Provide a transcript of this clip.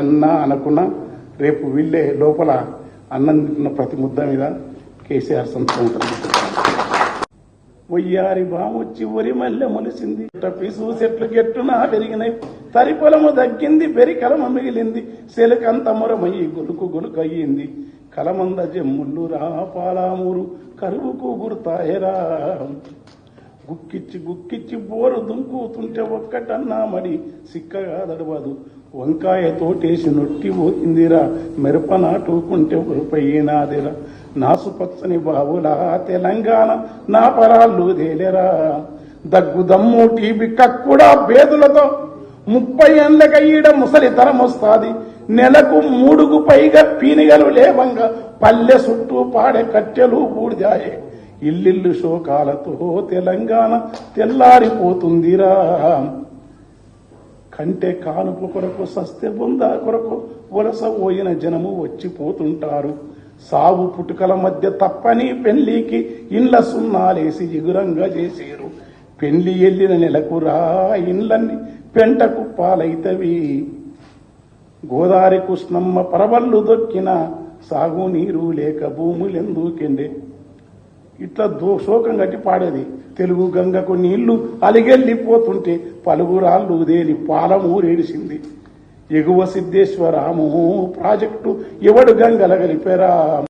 అన్నా అనకున్నా రేపు వీళ్ళే లోపల అన్నం తింటున్న ప్రతి ముద్ద మీద కేసీఆర్ సంస్థ ఉంటుంది. ఒయ్యారి బామొచ్చి ఒరి మల్లె మొలిసింది. పిసు చెట్లు గెట్టున పెరిగినాయి. తరి పొలము దగ్గింది పెరి కలమ మిగిలింది. సెలకంత మొరమయ్యి గొలుకు గొలుకు అయ్యింది కలమంద జమ్ముళ్ళు రా పాలామూరు కరువుకు గుర్తాయరా. గుక్కిచ్చి గుక్కిచ్చి బోరు దుంకుతుంటే ఒక్కటన్నా మరి సిక్కగా దడవదు. వంకాయ తోటేసి నొట్టి పోతుందిరా మిరప నాటుకుంటే ఉరుపయ్యినాదిరా. నాసు పచ్చని బావులా తెలంగాణ నా పరాళ్ళు తేలేరా. దగ్గు దమ్ము టీబీ కక్కుడా బేదులతో. ముప్పై ఏళ్ళక ఈడ ముసలితరం వస్తాది. నెలకు మూడుకు పైగా పీనిగలు లేవంగా. పల్లె చుట్టూ పాడే కట్టెలు బూడిదాయే. ఇల్లిల్లు శోకాలతో తెలంగాణ తెల్లారిపోతుందిరా. కంటే కానుపు కొరకు సస్తే బొంద కొరకు వలస పోయిన జనము వచ్చిపోతుంటారు. సాగు పుట్టుకల మధ్య తప్పని పెళ్ళికి ఇండ్ల సున్నాలేసి ఎగురంగా చేసేరు. పెళ్ళి ఎల్లిన నెలకు రా ఇండ్లన్నీ పెంటకు పాలైతవి. గోదారి కృష్ణమ్మ పరవళ్ళు దొక్కిన సాగు నీరు లేక భూములెందుకెండే? ఇట్లా దో శోకం కట్టి పాడేది. తెలుగు గంగకు నీళ్ళు అలిగెళ్ళిపోతుంటే పలుగురాళ్ళు దేని పాలమూరేడిసింది ఎగువ సిద్ధేశ్వరాము ప్రాజెక్టు ఎవడు గంగల గలిపేరా